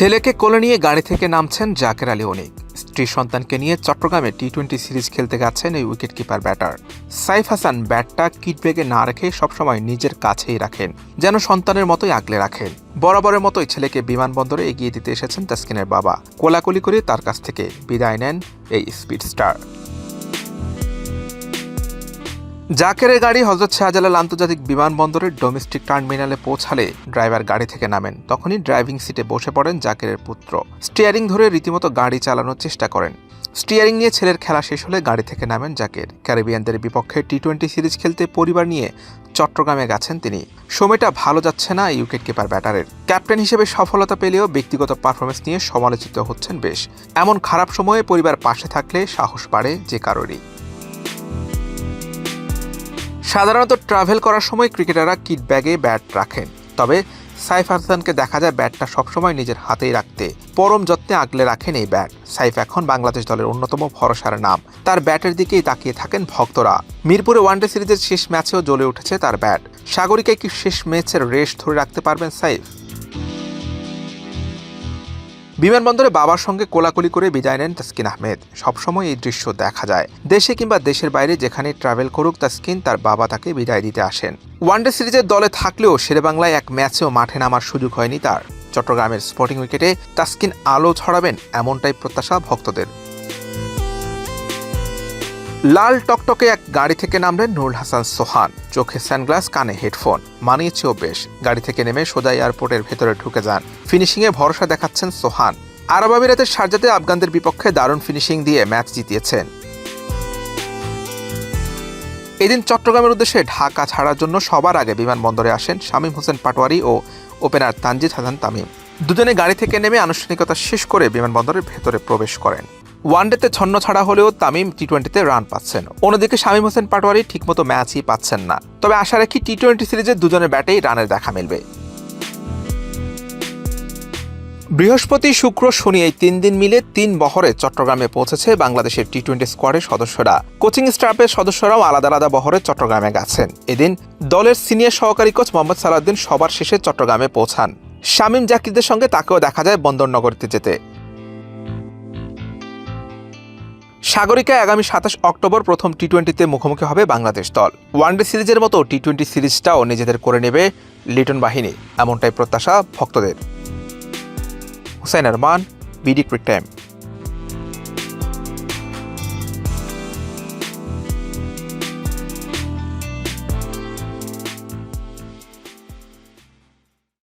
ছেলেকে কোলে নিয়ে গাড়ি থেকে নামছেন জাকের আলী অনিক। স্ত্রী সন্তানকে নিয়ে চট্টগ্রামে টি টোয়েন্টি সিরিজ খেলতে গেছেন এই wicket keeper batter. Saif Hasan ব্যাটটা কিট কিটব্যাগে না রেখে সবসময় নিজের কাছেই রাখেন, যেন সন্তানের মতোই আগলে রাখেন। বরাবরের মতোই ছেলেকে বিমানবন্দরে এগিয়ে দিতে এসেছেন তাসকিনের বাবা। কোলাকুলি করে তার কাছ থেকে বিদায় নেন এই স্পিড স্টার। জাকেরের গাড়ি হজরত শাহজালাল আন্তর্জাতিক বিমানবন্দরের ডোমেস্টিক টার্মিনালে পৌঁছালে ড্রাইভার গাড়ি থেকে নামেন। তখনই ড্রাইভিং সিটে বসে পড়েন জাকেরের পুত্র। স্টিয়ারিং ধরে রীতিমতো গাড়ি চালানোর চেষ্টা করেন। স্টিয়ারিং নিয়ে ছেলের খেলা শেষ হলে গাড়ি থেকে নামেন জাকের। ক্যারিবিয়ানদের বিপক্ষে টি টোয়েন্টি সিরিজ খেলতে পরিবার নিয়ে চট্টগ্রামে গেছেন তিনি। সময়টা ভালো যাচ্ছে না এই উইকেট কিপার ব্যাটারের। ক্যাপ্টেন হিসেবে সফলতা পেলেও ব্যক্তিগত পারফরমেন্স নিয়ে সমালোচিত হচ্ছেন বেশ। এমন খারাপ সময়ে পরিবার পাশে থাকলে সাহস বাড়ে যে কারোরই। সাধারণত ট্রাভেল করার সময় ক্রিকেটাররা কিট ব্যাগে ব্যাট রাখেন। তবে সাইফ হাসানকে দেখা যায় ব্যাটটা সবসময় নিজের হাতেই রাখতে। পরম যত্নে আগলে রাখেন এই ব্যাট সাইফ এখন বাংলাদেশ দলের অন্যতম ভরসার নাম। তার ব্যাটের দিকেই তাকিয়ে থাকেন ভক্তরা। মিরপুরে ওয়ানডে সিরিজের শেষ ম্যাচেও জ্বলে উঠেছে তার ব্যাট সাগরিকায় কি শেষ ম্যাচের রেশ ধরে রাখতে পারবেন সাইফ? বিমানবন্দরে বাবার সঙ্গে কোলাকুলি করে বিদায় নেন তাসকিন আহমেদ। সবসময় এই দৃশ্য দেখা যায়। দেশে কিংবা দেশের বাইরে যেখানে ট্রাভেল করুক তাসকিন, তার বাবা তাকে বিদায় দিতে আসেন। ওয়ানডে সিরিজের দলে থাকলেও শেরেবাংলায় এক ম্যাচেও মাঠে নামার সুযোগ হয়নি তার। চট্টগ্রামের স্পোর্টিং উইকেটে তাসকিন আলো ছড়াবেন এমনটাই প্রত্যাশা ভক্তদের। লাল টকটকে এক গাড়ি থেকে নামলেন নুরুল হাসান সোহান। চোখে সানগ্লাস, কানে হেডফোন। মানিয়েছেও বেশ। গাড়ি থেকে নেমে সোজা এয়ারপোর্টের ভেতরে ঢুকে যান। ফিনিশিংয়ে ভরসা দেখাচ্ছেন সোহান। আরব আমিরাতের শারজাতে আফগানদের বিপক্ষে দারুণ ফিনিশিং দিয়ে ম্যাচ জিতিয়েছেন। এদিন চট্টগ্রামের উদ্দেশ্যে ঢাকা ছাড়ার জন্য সবার আগে বিমানবন্দরে আসেন শামীম হোসেন পাটোয়ারি ও ওপেনার তানজিদ হাসান তামিম। দুজনে গাড়ি থেকে নেমে আনুষ্ঠানিকতা শেষ করে বিমানবন্দরের ভেতরে প্রবেশ করেন। ওয়ানডেতে ছন্ন ছাড়া হলেও তামিম টি টোয়েন্টিতে রান পাচ্ছেন। অন্যদিকে শামীম হোসেন পাটোয়ারি ঠিকমতো ম্যাচই পাচ্ছেন না। তবে আশা রাখি টি টোয়েন্টি সিরিজে দুজনের ব্যাটেই রানের দেখা মিলবে। বৃহস্পতি, শুক্র, শনি এই তিন দিন মিলে তিন বহরে চট্টগ্রামে পৌঁছেছে বাংলাদেশের টি টোয়েন্টি স্কোয়াডের সদস্যরা। কোচিং স্টাফের সদস্যরাও আলাদা আলাদা বহরে চট্টগ্রামে গেছেন। এদিন দলের সিনিয়র সহকারী কোচ মোহাম্মদ সালাউদ্দিন সবার শেষে চট্টগ্রামে পৌঁছান। শামীম জাকিরদের সঙ্গে তাকেও দেখা যায় বন্দরনগরীতে যেতে। সাগরিকায় আগামী সাতাশ অক্টোবর প্রথম টি টোয়েন্টিতে মুখোমুখি হবে বাংলাদেশ দল। ওয়ানডে সিরিজের মতো টি টোয়েন্টি সিরিজটাও নিজেদের করে নেবে লিটন বাহিনী। এমনটাই প্রত্যাশা ভক্তদের। Hussain Arman, BD cric time.